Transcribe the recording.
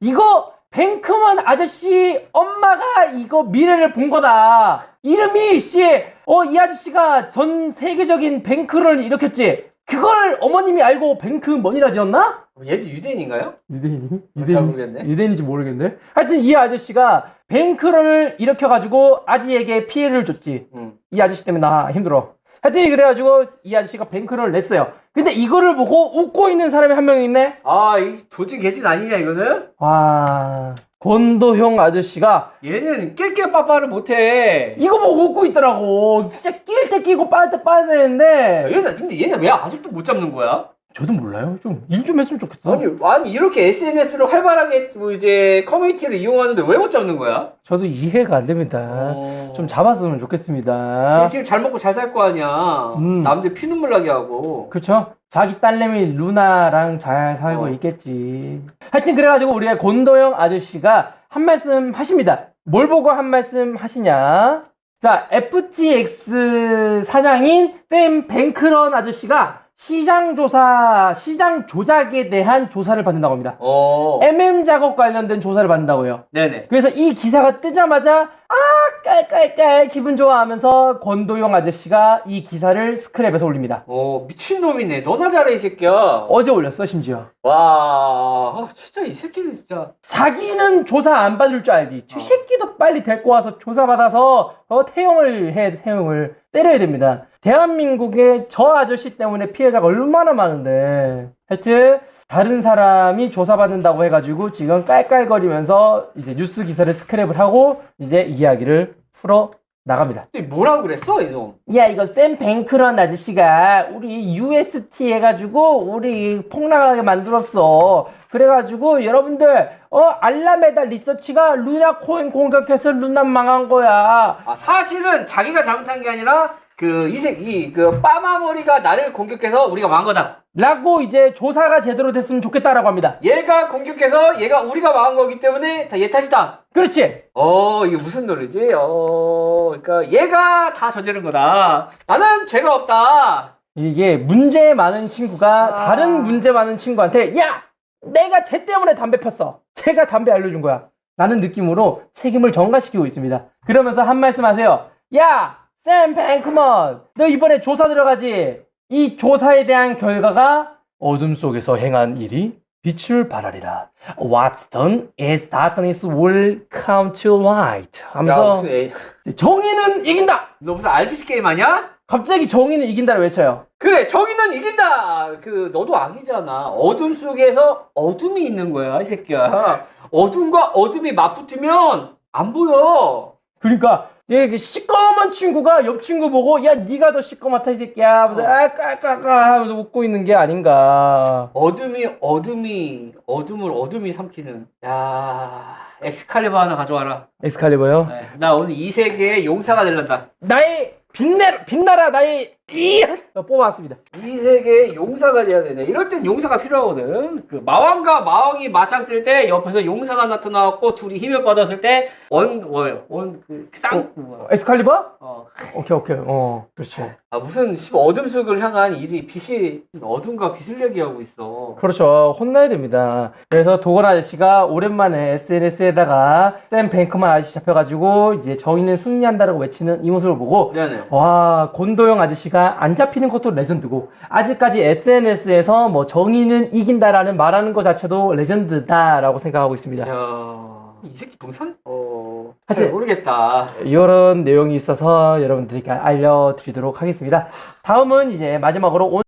이거 뱅크먼 아저씨 엄마가 이거 미래를 본 거다. 이름이 씨, 어, 이 아저씨가 전 세계적인 뱅크를 일으켰지. 그걸 어머님이 알고 뱅크먼이라 지었나? 얘도 유대인인가요? 유대인이? 잘 모르겠네. 유대인인지 모르겠네. 하여튼 이 아저씨가 뱅크런을 일으켜가지고 아지에게 피해를 줬지. 응. 이 아저씨 때문에 나 힘들어. 하여튼 그래가지고 이 아저씨가 뱅크런을 냈어요. 근데 이거를 보고 웃고 있는 사람이 한 명 있네? 아, 이 조직 개진 아니냐, 이거는? 와, 권도형 아저씨가 얘는 낄낄 빠빠를 못해. 이거 보고 웃고 있더라고. 진짜 낄 때 끼고 빠질 때 빠야 되는데. 얘는, 근데 얘는 왜 아직도 못 잡는 거야? 저도 몰라요. 좀 일 좀 했으면 좋겠어. 아니, 아니, 이렇게 SNS를 활발하게 뭐 이제 커뮤니티를 이용하는데 왜 못 잡는 거야? 저도 이해가 안 됩니다. 어. 좀 잡았으면 좋겠습니다. 얘 지금 잘 먹고 잘 살 거 아니야. 음. 남들 피눈물 나게 하고. 그쵸? 자기 딸내미 루나랑 잘 살고 어. 있겠지. 하여튼 그래가지고 우리가 곤도영 아저씨가 한 말씀 하십니다. 뭘 보고 한 말씀 하시냐? 자, FTX 사장인 샘 뱅크런 아저씨가 시장 조사, 시장 조작에 대한 조사를 받는다고 합니다. 어. MM 작업 관련된 조사를 받는다고요. 네네. 그래서 이 기사가 뜨자마자 아 깔깔깔 기분 좋아하면서 권도영 아저씨가 이 기사를 스크랩에서 올립니다. 어, 미친놈이네. 너나 잘해, 이 새끼야. 어제 올렸어 심지어. 와, 아, 진짜 이 새끼는 진짜. 자기는 조사 안 받을 줄 알지. 저 어. 새끼도 빨리 데리고 와서 조사 받아서 어, 태용을 해 태용을 때려야 됩니다. 대한민국의 저 아저씨 때문에 피해자가 얼마나 많은데. 하여튼 다른 사람이 조사받는다고 해가지고 지금 깔깔거리면서 이제 뉴스 기사를 스크랩을 하고 이제 이야기를 풀어 나갑니다. 근데 뭐라고 그랬어, 이놈? 야 이거 샘 뱅크런 아저씨가 우리 UST 해가지고 우리 폭락하게 만들었어 그래가지고 여러분들 어 알라메다 리서치가 루나 코인 공격해서 루나 망한 거야 아, 사실은 자기가 잘못한 게 아니라, 그, 이 새끼, 그, 빠마머리가 나를 공격해서 우리가 망한 거다. 라고 이제 조사가 제대로 됐으면 좋겠다라고 합니다 얘가 공격해서 얘가 우리가 망한 거기 때문에 다 얘 탓이다. 그렇지 어, 이게 무슨 노래지? 어, 그러니까 얘가 다 저지른 거다. 나는 죄가 없다. 이게 문제 많은 친구가 아. 다른 문제 많은 친구한테 야 내가 쟤 때문에 담배 폈어 쟤가 담배 알려준 거야 라는 느낌으로 책임을 전가시키고 있습니다 그러면서 한 말씀 하세요 야 샘 뱅크먼 너 이번에 조사 들어가지 이 조사에 대한 결과가 어둠 속에서 행한 일이 빛을 발하리라 What's done is darkness will come to light 야, 하면서 무슨 애, 정의는 이긴다 너 무슨 RPG 게임 하냐? 갑자기 정의는 이긴다를 외쳐요 그래, 정의는 이긴다! 그, 너도 악이잖아. 어둠 속에서 어둠이 있는 거야, 이 새끼야. 어둠과 어둠이 맞붙으면 안 보여. 그러니까 얘 시꺼먼 친구가 옆 친구 보고 야 네가 더 시꺼멓다 이 새끼야 하면서 어. 아 까까까 하면서 웃고 있는 게 아닌가 어둠이, 어둠이, 어둠을 어둠이 삼키는. 야 엑스칼리버 하나 가져와라. 엑스칼리버요 네, 나 오늘 이 세계의 용사가 되란다. 나의 빛내 빛나라 나의 이 뽑아왔습니다 이 세계의 용사가 돼야 되네. 이럴 땐 용사가 필요하거든. 그 마왕과 마왕이 맞짱 뜰 때 옆에서 용사가 나타나갖고 둘이 힘을 뻗었을 때 원, 원, 원, 그, 쌍, 뭐야. 엑스칼리버 어. 오케이 오케이 어 그렇죠 아, 무슨, 씨, 어둠 속을 향한 일이 빛이, 어둠과 빛을 얘기하고 있어. 그렇죠 혼나야 됩니다 그래서 도건 아저씨가 오랜만에 SNS에다가 샘 뱅크만 아저씨 잡혀가지고 이제 저희는 승리한다라고 외치는 이 모습을 보고 네네. 와, 곤도영 아저씨가 안 잡히는 것도 레전드고, 아직까지 SNS에서 뭐 정의는 이긴다라는 말하는 것 자체도 레전드다라고 생각하고 있습니다. 야, 이 새끼 동산? 어, 하여튼- 잘 모르겠다. 이런 내용이 있어서 여러분들께 알려드리도록 하겠습니다. 다음은 이제 마지막으로